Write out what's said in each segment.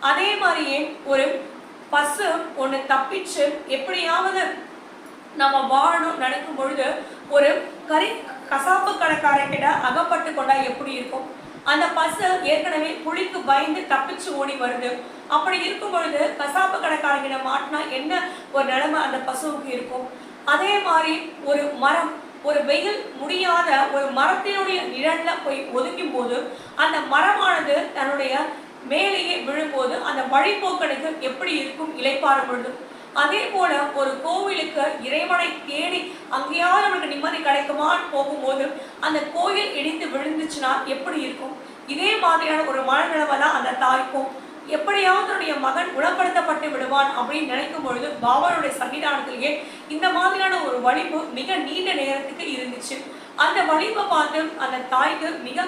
அதே மாதிரியே ஒரு பசு ஒன்று தப்பிச்சு எப்படியாவது நம்ம வாழணும் நினைக்கும் பொழுது ஒரு கறி கசாப்பு கடைக்காரர்கிட்ட அகப்பட்டு கொண்டா எப்படி இருக்கும்? அந்த பசு ஏற்கனவே புலிக்கு பயந்து தப்பிச்சு ஓடி வருது. அப்படி இருக்கும் பொழுது கசாப்பு கடைக்காரங்கிட்ட மாட்டினா என்ன ஒரு நிலைமை அந்த பசுவுக்கு இருக்கும்? அதே மாதிரி ஒரு மரம் ஒரு வெயில் முடியாத ஒரு மரத்தினுடைய நிழல்ல போய் ஒதுக்கும் போது அந்த மரமானது தன்னுடைய மேலேயே விழும்போது அந்த வழிபோக்கனுக்கு எப்படி இருக்கும் இலைப்பாற பொழுது? அதே போல ஒரு கோவிலுக்கு இறைவனை தேடி அங்கேயாவது நமக்கு நிம்மதி கிடைக்குமான்னு போகும்போது அந்த கோயில் இடிந்து விழுந்துச்சுன்னா எப்படி இருக்கும்? இதே மாதிரியான ஒரு மனநிலவை தான் அந்த தாய்க்கும் எப்படியாவது தன்னுடைய மகன் குணப்படுத்தப்பட்டு விடுவான் அப்படின்னு நினைக்கும் பொழுது பாபாவுடைய சன்னிதானத்திலேயே இந்த மாதிரியான ஒரு வலிப்பு மிக நீண்ட நேரத்துக்கு இருந்துச்சு. அந்த வலிப்பை பார்த்து அந்த தாய்க்கு மிக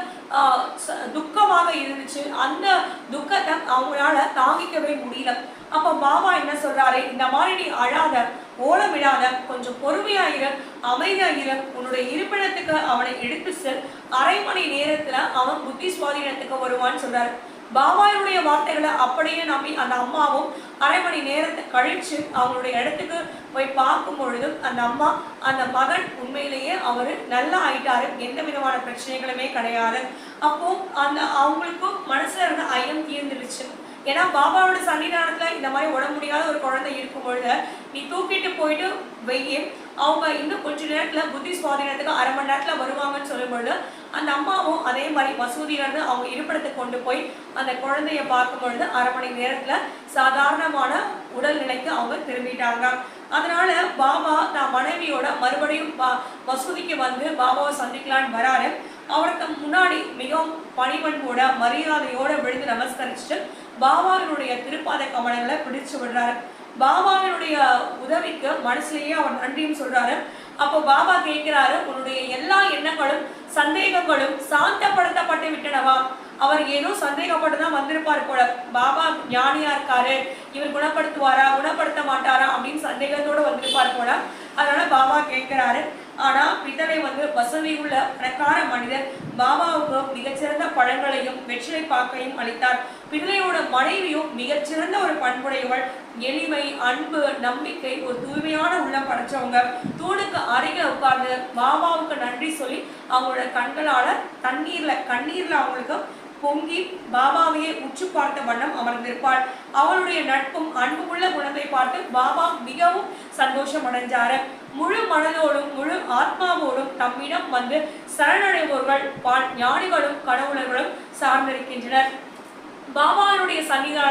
ச- துக்கமாக இருந்துச்சு. அந்த துக்கத்தை அவங்களால தாங்கிக்கவே முடியல. அப்ப பாபா என்ன சொல்றாரு? இந்த மாதிரி நீ அழாத ஓலமிடாத கொஞ்சம் பொறுமையாயிரு அமைதியாயிரு உன்னுடைய இருப்பிடத்துக்கு அவனை எடுத்து செல். அரை மணி நேரத்துல அவன் புத்தி சுவாதீனத்துக்கு வருவான்னு சொல்றாரு. பாபாவுடைய வார்த்தைகளை அப்படியே நம்பி அந்த அம்மாவும் அரை மணி நேரத்தை கழிச்சு அவங்களுடைய இடத்துக்கு போய் பார்க்கும் பொழுதும் அந்த அம்மா அந்த மகன் உண்மையிலேயே அவர் நல்லா ஆயிட்டாரு. எந்த விதமான பிரச்சனைகளுமே கிடையாது. அப்போ அந்த அவங்களுக்கும் மனசுல இருந்த ஐயம் தீர்ந்துருச்சு. ஏன்னா பாபாவோட சன்னிதானத்துல இந்த மாதிரி உடம்பு முடியாத ஒரு குழந்தை இருக்கும் பொழுது நீ தூக்கிட்டு போயிட்டு வெயில் அவங்க இன்னும் கொஞ்ச நேரத்துல புத்தி சுவாதீனத்துக்கு அரை மணி நேரத்துல வருவாங்கன்னு சொல்லும்பொழுது அந்த அம்மாவும் அதே மாதிரி மசூதியில இருந்து அவங்க இருப்பிடத்தை கொண்டு போய் அந்த குழந்தைய பார்க்கும் பொழுது அரை மணி நேரத்துல சாதாரணமான உடல்நிலைக்கு அவங்க திரும்பிட்டாங்க. அதனால பாபா தான் மனைவியோட மறுபடியும் பா மசூதிக்கு வந்து பாபாவை சந்திக்கலான்னு வராரு. அவருக்கு முன்னாடி மிகவும் பணிவன்போட மரியாதையோட விழுந்து நமஸ்கரிச்சுட்டு பாபாவினுடைய திருப்பாத கமலங்களை பிடிச்சு விடுறாரு. பாபாவினுடைய உதவிக்கு மனசுலயே அவர் நன்றியும் சொல்றாரு. அப்போ பாபா கேட்கிறாரு உன்னுடைய எல்லா எண்ணங்களும் சந்தேகங்களும் சாந்தப்படுத்தப்பட்டு விட்டனவா? அவர் ஏதோ சந்தேகப்பட்டு தான் வந்திருப்பார் போல. பாபா ஞானியா இருக்காரு. இவர் குணப்படுத்துவாரா? குணப்படுத்த மாட்டாரா? அப்படின்னு சந்தேகத்தோட வந்திருப்பார் போல. அதனால பாபா கேட்கிறாரு. ஆனா பித்தளை வந்து வசதி உள்ள பணக்கார மனிதர் பாபாவுக்கு மிகச்சிறந்த பழங்களையும் வெற்றிலை பாக்கையும் அளித்தார். பிள்ளையோட மனைவியும் மிகச்சிறந்த ஒரு பண்புடையவள். எளிமை அன்பு நம்பிக்கை ஒரு தூய்மையான உள்ளம் படைச்சவங்க. தூணுக்கு அருகில் உட்கார்ந்து மாமாவுக்கு நன்றி சொல்லி அவங்களோட கண்களால தண்ணீர்ல கண்ணீர்ல அவங்களுக்கு பொங்கி பாபாவையே உற்று பார்த்த வண்ணம் அமர்ந்திருப்பாள். அவளுடைய நட்பும் அன்புள்ள குணத்தை பார்த்து பாபா மிகவும் சந்தோஷம் அடைஞ்சாரு முழு மனதோடும் முழு ஆத்மாவோடும் தம்மிடம் வந்து சரணடைவோர்கள் பால் ஞானிகளும் கடவுளர்களும் சார்ந்திருக்கின்றனர். பாபாவுடைய சன்னிதான